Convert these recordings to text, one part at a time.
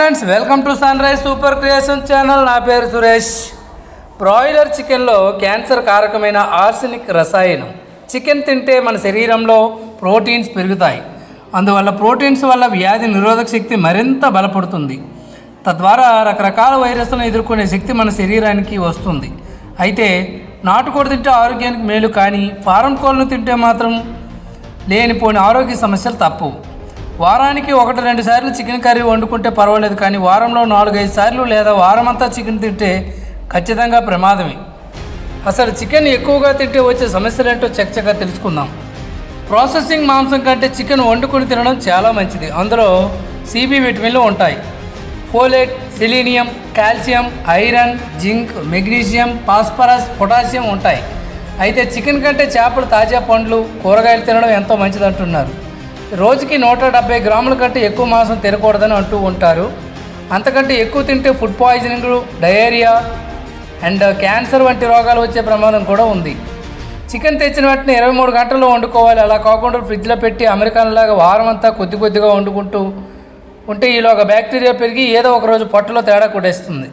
Friends welcome to sunrise super creation channel నా పేరు Suresh. Broiler చికెన్లో క్యాన్సర్ కారకమైన ఆర్సెనిక్ రసాయనం. చికెన్ తింటే మన శరీరంలో ప్రోటీన్స్ పెరుగుతాయి. అందువల్ల ప్రోటీన్స్ వల్ల వ్యాధి నిరోధక శక్తి మరింత బలపడుతుంది. తద్వారా రకరకాల వైరస్లను ఎదుర్కొనే శక్తి మన శరీరానికి వస్తుంది. అయితే నాటుకోడి తింటే ఆరోగ్యానికి మేలు కానీ ఫారం కోళ్ళను తింటే మాత్రం లేనిపోని ఆరోగ్య సమస్యలు తప్పవు. వారానికి ఒకటి రెండు సార్లు చికెన్ కర్రీ వండుకుంటే పర్వాలేదు కానీ వారంలో నాలుగైదు సార్లు లేదా వారమంతా చికెన్ తింటే ఖచ్చితంగా ప్రమాదమే. అసలు చికెన్ ఎక్కువగా తింటే వచ్చే సమస్యలు ఏంటో చక్కగా తెలుసుకుందాం. ప్రాసెసింగ్ మాంసం కంటే చికెన్ వండుకొని తినడం చాలా మంచిది. అందులో సిబి విటమిన్లు ఉంటాయి. Folate selenium calcium iron zinc magnesium phosphorus potassium ఉంటాయి. అయితే చికెన్ కంటే చేపలు తాజా పండ్లు కూరగాయలు తినడం ఎంతో మంచిదంటున్నారు. రోజుకి నూట డెబ్బై గ్రాముల కంటే ఎక్కువ మాంసం తినకూడదని అంటూ ఉంటారు. అంతకంటే ఎక్కువ తింటే food poisoning diarrhoea and cancer వంటి రోగాలు వచ్చే ప్రమాదం కూడా ఉంది. చికెన్ తెచ్చిన వాటిని ఇరవై మూడు గంటల్లో వండుకోవాలి. అలా కాకుండా ఫ్రిడ్జ్లో పెట్టి అమెరికన్లాగా వారం అంతా కొద్ది కొద్దిగా వండుకుంటూ ఉంటే ఈలోగా బ్యాక్టీరియా పెరిగి ఏదో ఒక రోజు పొట్టలో తేడా కొట్టేస్తుంది.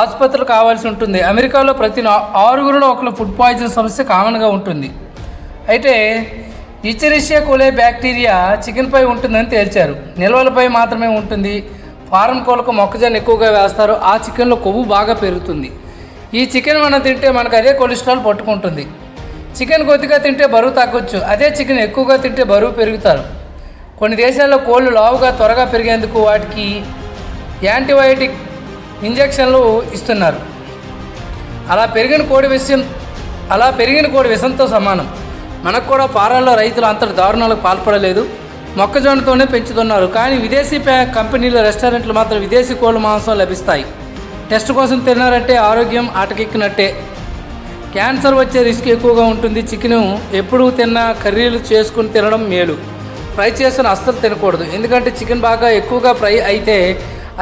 ఆసుపత్రులు కావాల్సి ఉంటుంది. అమెరికాలో ప్రతి ఆరుగురిలో ఒకరు ఫుడ్ పాయిజన్ సమస్య కామన్గా ఉంటుంది. అయితే ఇచరిషియా కోలే బ్యాక్టీరియా చికెన్పై ఉంటుందని తేల్చారు. నిల్వలపై మాత్రమే ఉంటుంది. ఫారం కోళ్ళకు మొక్కజొన్న ఎక్కువగా వేస్తారు. ఆ చికెన్లో కొవ్వు బాగా పెరుగుతుంది. ఈ చికెన్ మనం తింటే మనకు అదే కొలెస్ట్రాల్ పట్టుకుంటుంది. చికెన్ కొద్దిగా తింటే బరువు తగ్గొచ్చు. అదే చికెన్ ఎక్కువగా తింటే బరువు పెరుగుతారు. కొన్ని దేశాల్లో కోళ్ళు లావుగా త్వరగా పెరిగేందుకు వాటికి యాంటీబయాటిక్ ఇంజెక్షన్లు ఇస్తున్నారు. అలా పెరిగిన కోడి విషయం అలా పెరిగిన కోడి విషంతో సమానం. మనకు కూడా ఫారాల్లో రైతులు అంతటి దారుణాలకు పాల్పడలేదు. మొక్కజొన్నతోనే పెంచుతున్నారు. కానీ విదేశీ కంపెనీల రెస్టారెంట్లు మాత్రం విదేశీ కోళ్ళ మాంసం లభిస్తాయి. టెస్ట్ కోసం తిన్నారంటే ఆరోగ్యం ఆటకెక్కినట్టే. క్యాన్సర్ వచ్చే రిస్క్ ఎక్కువగా ఉంటుంది. చికెన్ ఎప్పుడు తిన్నా కర్రీలు చేసుకుని తినడం మేలు. ఫ్రై చేసిన అస్సలు తినకూడదు. ఎందుకంటే చికెన్ బాగా ఎక్కువగా ఫ్రై అయితే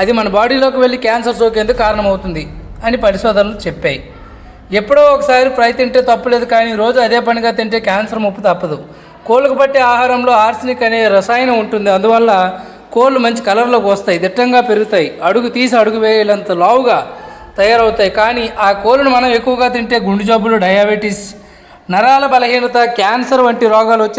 అది మన బాడీలోకి వెళ్ళి క్యాన్సర్ సోకేందుకు కారణమవుతుంది అని పరిశోధనలు చెప్పాయి. ఎప్పుడో ఒకసారి ఫ్రై తింటే తప్పులేదు కానీ రోజు అదే పనిగా తింటే క్యాన్సర్ ముప్పు తప్పదు. కోళ్ళకు పట్టే ఆహారంలో ఆర్సినిక్ అనే రసాయనం ఉంటుంది. అందువల్ల కోళ్ళు మంచి కలర్లోకి వస్తాయి దిట్టంగా పెరుగుతాయి. అడుగు తీసి అడుగు వేయలంత లావుగా తయారవుతాయి. కానీ ఆ కోళ్ళను మనం ఎక్కువగా తింటే గుండె జబ్బులు డయాబెటీస్ నరాల బలహీనత క్యాన్సర్ వంటి రోగాలు వచ్చే